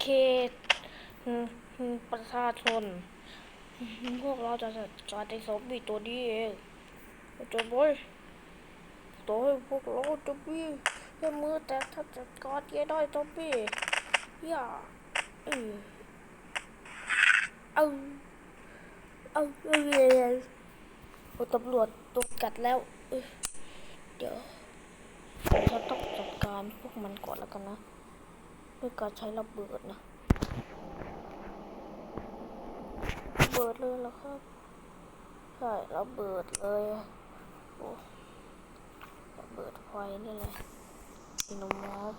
เคอืมอืมประชาชน พวกเราจะจัดการไอ้ซอมบี้ตัวนี้เองจบอยต่อให้พวกเราจะมีแค่มือแต่ถ้าจัดการแกได้ซอมบี้อย่าเออเอาเอาเอาโอ้ตำรวจตัวกัดแล้วเอ้ยเดี๋ยวเราต้องจัดการพวกมันก่อนแล้วกันนะ ด้วยการใช้ระเบิดนะระเบิดเลยเหรอครับ ใช่ระเบิดเลยโอ้ระเบิดไฟนี่แหละอินมอฟ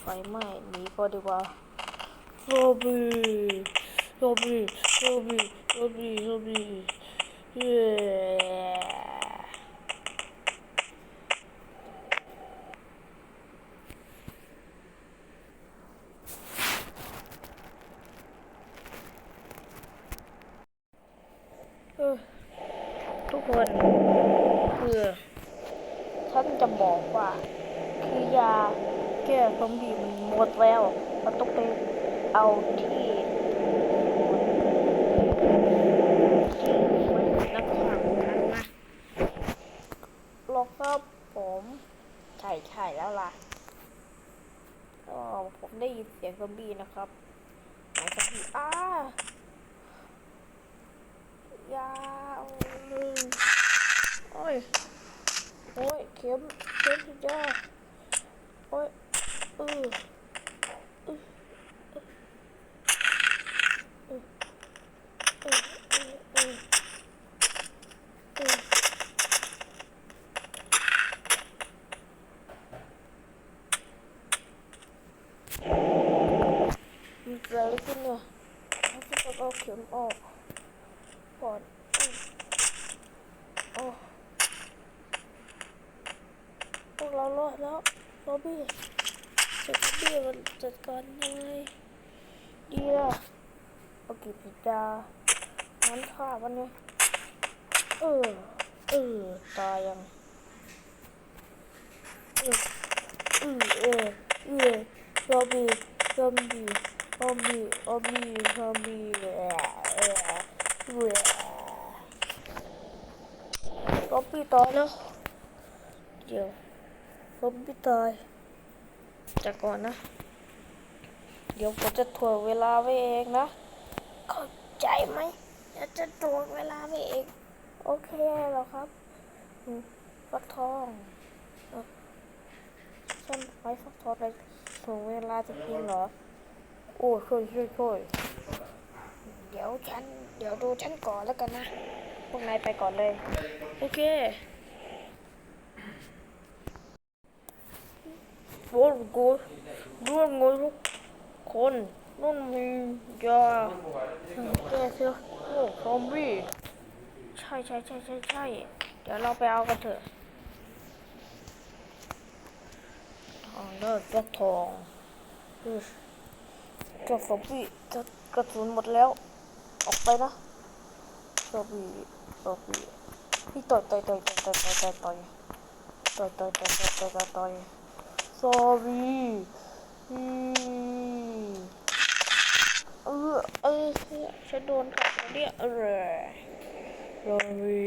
ไฟไหม้หนีก็ดีกว่าโซบีโซบีโซบีโซบีโซบีเย้ ทุกคนคือฉันจะบอกว่า คือยาแก้ซอมบี้มันหมดแล้วเราต้องไปเอาที่ที่มันนักข่าวนั้นนะแล้วก็ผมใช่ใช่แล้วล่ะอ๋อผมได้ยินเสียงซอมบี้นะครับไหนซอมบี้อ้าาวเลยโอ้ย โอ้ย เข็ม เข็มสุดยอดโอ้ยเออเออเออเออเออเออเออมันเกิดอะไรขึ้นเนี่ยให้ฉันเอาเข็มออก ก่อนอืมโอ้พวกเรารอดแล้วโรบี้จัดบี้มันจัดการยังไงดีล่ะเอากี่ปีดางั้นฆ่ามันไงเออ เออ ตายยัง เออ เออ เออเออซอบี้ซอมบี้ซอมบี้ซอมบี้ซอมบี้ เออเออเออป๊อปปี้ตายแล้วเดี๋ยวป๊อปปี้ตายจากก่อนนะ เดี๋ยวผมจะถ่วงเวลาไว้เองนะ เข้าใจไหมเดี๋ยวจะถ่วงเวลาไว้เอง โอเคเหรอครับอืมฟักทองเอ้าฉันไปฟักทองไปถ่วงเวลาจะกินเหรอ โอ้ช่วยช่วยช่วยเดี๋ยว ฉัน เดี๋ยวดูฉันก่อนแล้วกันนะ พวกนายไปก่อนเลย โอเคโอ้โหร่วมงทุกคนนุ่นมียาแก้เชื้อโรคซอมบี้ใช่ใช่ใช่ใช่ใช่เดี๋ยวเราไปเอากันเถอะทางเลิศฟักทองอือเจ้าซอมบี้จะกระสุนหมดแล้ว ออกไปนะซบี้ซบีพี่ต่อยต่อยต่อยต่อยต่อยต่อยต่อยต่อยต่อยต่อยต่อยต่อยต่อยต่อย sorry อืมเออเออฉันโดนกัดเนี่ยเออ sorry